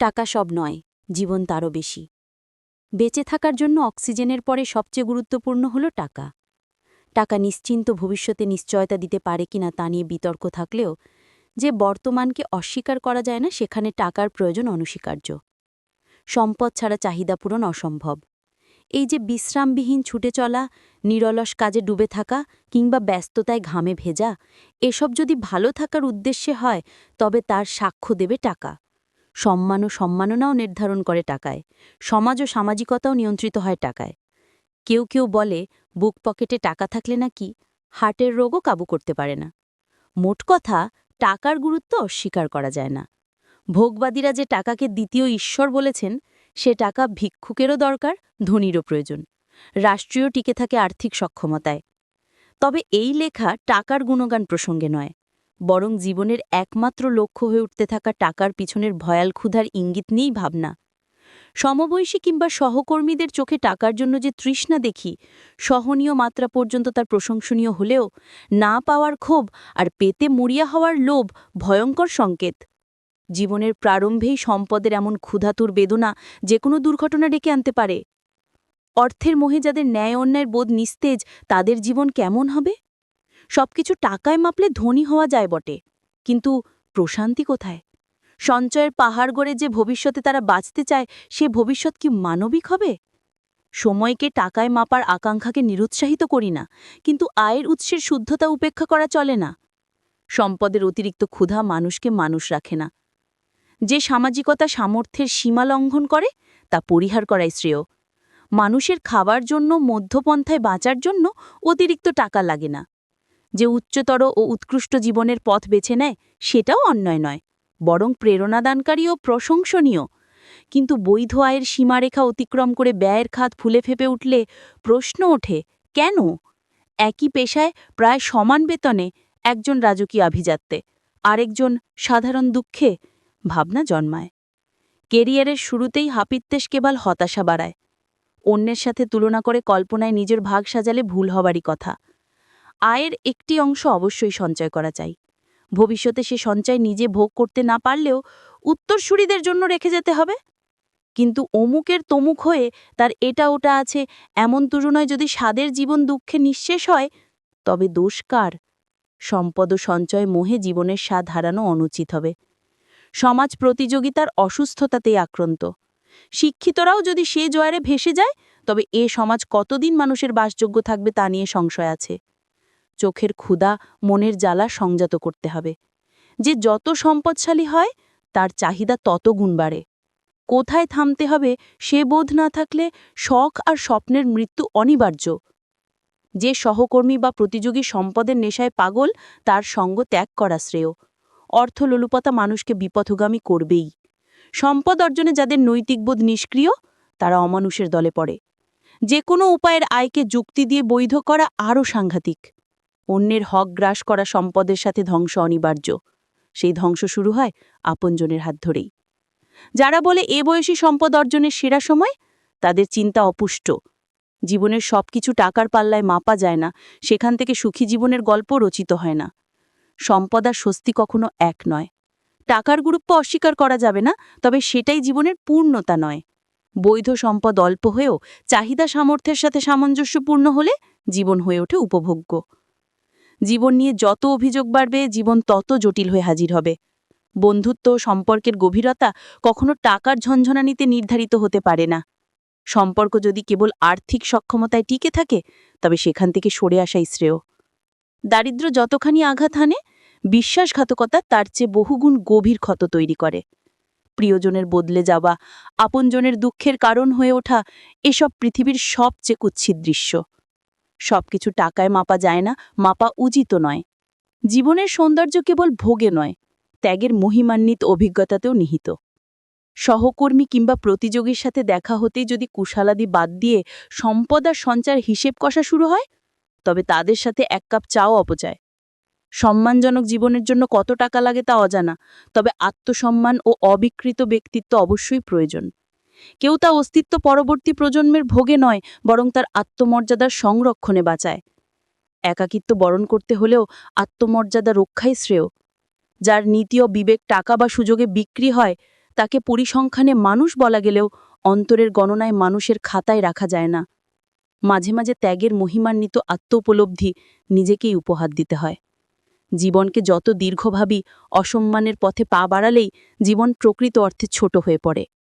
টাকা সব নয়, জীবন তারও বেশি। বেঁচে থাকার জন্য অক্সিজেনের পরে সবচেয়ে গুরুত্বপূর্ণ হল টাকা। টাকা নিশ্চিন্ত ভবিষ্যতে নিশ্চয়তা দিতে পারে কিনা তা নিয়ে বিতর্ক থাকলেও, যে বর্তমানকে অস্বীকার করা যায় না, সেখানে টাকার প্রয়োজন অনস্বীকার্য। সম্পদ ছাড়া চাহিদা পূরণ অসম্ভব। এই যে বিশ্রামবিহীন ছুটে চলা, নিরলস কাজে ডুবে থাকা, কিংবা ব্যস্ততায় ঘামে ভেজা, এসব যদি ভালো থাকার উদ্দেশ্যে হয়, তবে তার সাক্ষ্য দেবে টাকা। সম্মান ও সম্মাননাও নির্ধারণ করে টাকায়। সমাজ ও সামাজিকতাও নিয়ন্ত্রিত হয় টাকায়। কেউ কেউ বলে, বুক পকেটে টাকা থাকলে নাকি হার্টের রোগও কাবু করতে পারে না। মোট কথা, টাকার গুরুত্ব অস্বীকার করা যায় না। ভোগবাদীরা যে টাকাকে দ্বিতীয় ঈশ্বর বলেছেন, সে টাকা ভিক্ষুকেরও দরকার, ধনীরও প্রয়োজন। রাষ্ট্রীয় টিকে থাকে আর্থিক সক্ষমতায়। তবে এই লেখা টাকার গুণগান প্রসঙ্গে নয়। বরং জীবনের একমাত্র লক্ষ্য হয়ে উঠতে থাকা টাকার পিছনের ভয়াল ক্ষুধার ইঙ্গিত নিয়েই ভাবনা। সমবয়সী কিংবা সহকর্মীদের চোখে টাকার জন্য যে তৃষ্ণা দেখি, সহনীয় মাত্রা পর্যন্ত তার প্রশংসনীয় হলেও না পাওয়ার ক্ষোভ আর পেতে মরিয়া হওয়ার লোভ ভয়ঙ্কর সংকেত। জীবনের প্রারম্ভেই সম্পদের এমন ক্ষুধাতুর বেদনা যে কোনো দুর্ঘটনা ডেকে আনতে পারে। অর্থের মোহে যাদের ন্যায় অন্যায়ের বোধ নিস্তেজ, তাদের জীবন কেমন হবে? সবকিছু টাকায় মাপলে ধনী হওয়া যায় বটে। কিন্তু প্রশান্তি কোথায়? সঞ্চয়ের পাহাড় গড়ে যে ভবিষ্যতে তারা বাঁচতে চায়, সে ভবিষ্যৎ কি মানবিক হবে? সময়কে টাকায় মাপার আকাঙ্ক্ষাকে নিরুৎসাহিত করি না, কিন্তু আয়ের উৎসের শুদ্ধতা উপেক্ষা করা চলে না। সম্পদের অতিরিক্ত ক্ষুধা মানুষকে মানুষ রাখে না। যে সামাজিকতা সামর্থ্যের সীমা লঙ্ঘন করে, তা পরিহার করাই শ্রেয়। মানুষের খাবার জন্য, মধ্যপন্থায় বাঁচার জন্য অতিরিক্ত টাকা লাগে না। যে উচ্চতর ও উৎকৃষ্ট জীবনের পথ বেছে নেয়, সেটাও অন্যায় নয়, বরং প্রেরণাদানকারী ও প্রশংসনীয়। কিন্তু বৈধ আয়ের সীমারেখা অতিক্রম করে ব্যয়ের খাত ফুলে ফেপে উঠলে প্রশ্ন ওঠে, কেন? একই পেশায় প্রায় সমান বেতনে একজন রাজকীয় আভিজাত্যে, আরেকজন সাধারণ দুঃখে ভাবনা জন্মায়। কেরিয়ারের শুরুতেই হাপিত্তেশ কেবল হতাশা বাড়ায়। অন্যের সাথে তুলনা করে কল্পনায় নিজের ভাগ সাজালে ভুল হবারই কথা। আয়ের একটি অংশ অবশ্যই সঞ্চয় করা চাই। ভবিষ্যতে সে সঞ্চয় নিজে ভোগ করতে না পারলেও উত্তরসূরিদের জন্য রেখে যেতে হবে। কিন্তু অমুকের তমুক হয়ে তার এটা ওটা আছে, এমন তুলনায় যদি স্বাদের জীবন দুঃখে নিঃশেষ হয়, তবে দোষ কার? সম্পদ ও সঞ্চয় মোহে জীবনের স্বাদ হারানো অনুচিত হবে। সমাজ প্রতিযোগিতার অসুস্থতাতেই আক্রান্ত। শিক্ষিতরাও যদি সে জয়ারে ভেসে যায়, তবে এ সমাজ কতদিন মানুষের বাসযোগ্য থাকবে তা নিয়ে সংশয় আছে। চোখের ক্ষুধা মনের জ্বালা সংযত করতে হবে। যে যত সম্পদশালী হয়, তার চাহিদা তত গুণ বাড়ে। কোথায় থামতে হবে সে বোধ না থাকলে শখ আর স্বপ্নের মৃত্যু অনিবার্য। যে সহকর্মী বা প্রতিযোগী সম্পদের নেশায় পাগল, তার সঙ্গ ত্যাগ করা শ্রেয়। অর্থ অর্থলোলুপতা মানুষকে বিপথগামী করবেই। সম্পদ অর্জনে যাদের নৈতিকবোধ নিষ্ক্রিয়, তারা অমানুষের দলে পড়ে। যে কোনো উপায়ের আয়কে যুক্তি দিয়ে বৈধ করা আরও সাংঘাতিক। অন্যের হক গ্রাস করা সম্পদের সাথে ধ্বংস অনিবার্য। সেই ধ্বংস শুরু হয় আপনজনের হাত ধরেই। যারা বলে এ বয়সী সম্পদ অর্জনের সেরা সময়, তাদের চিন্তা অপুষ্ট। জীবনের সবকিছু টাকার পাল্লায় মাপা যায় না, সেখান থেকে সুখী জীবনের গল্প রচিত হয় না। সম্পদ আর স্বস্তি কখনো এক নয়। টাকার গুরুত্ব অস্বীকার করা যাবে না, তবে সেটাই জীবনের পূর্ণতা নয়। বৈধ সম্পদ অল্প হয়েও চাহিদা সামর্থ্যের সাথে সামঞ্জস্যপূর্ণ হলে জীবন হয়ে ওঠে উপভোগ্য। জীবন নিয়ে যত অভিযোগ বাড়বে, জীবন তত জটিল হয়ে হাজির হবে। বন্ধুত্ব, সম্পর্কের গভীরতা কখনো টাকার ঝঞ্ঝনানিতে নির্ধারিত হতে পারে না। সম্পর্ক যদি কেবল আর্থিক সক্ষমতায় টিকে থাকে, তবে সেখান থেকে সরে আসাই শ্রেয়। দারিদ্র যতখানি আঘাত হানে, বিশ্বাসঘাতকতা তার চেয়ে বহুগুণ গভীর ক্ষত তৈরি করে। প্রিয়জনের বদলে যাওয়া, আপনজনের দুঃখের কারণ হয়ে ওঠা, এসব পৃথিবীর সবচেয়ে কুৎসিত দৃশ্য। সবকিছু টাকায় মাপা যায় না, মাপা উচিত নয়। জীবনের সৌন্দর্য কেবল ভোগে নয়, ত্যাগের মহিমান্বিত অভিজ্ঞতাতেও নিহিত। সহকর্মী কিংবা প্রতিযোগীর সাথে দেখা হতেই যদি কুশালাদি বাদ দিয়ে সম্পদ আর সঞ্চার হিসেব কষা শুরু হয়, তবে তাদের সাথে এক কাপ চাও অপচয়। সম্মানজনক জীবনের জন্য কত টাকা লাগে তা অজানা, তবে আত্মসম্মান ও অবিকৃত ব্যক্তিত্ব অবশ্যই প্রয়োজন। কেউ তা অস্তিত্ব পরবর্তী প্রজন্মের ভোগে নয়, বরং তার আত্মমর্যাদার সংরক্ষণে বাঁচায়। একাকিত্ব বরণ করতে হলেও আত্মমর্যাদা রক্ষাই শ্রেয়। যার নীতি ও বিবেক টাকা বা সুযোগে বিক্রি হয়, তাকে পরিসংখ্যানে মানুষ বলা গেলেও অন্তরের গণনায় মানুষের খাতায় রাখা যায় না। মাঝে মাঝে ত্যাগের মহিমান্বিত আত্মোপলব্ধি নিজেকেই উপহার দিতে হয়। জীবনকে যত দীর্ঘভাবী অসম্মানের পথে পা বাড়ালেই জীবন প্রকৃত অর্থে ছোট হয়ে পড়ে।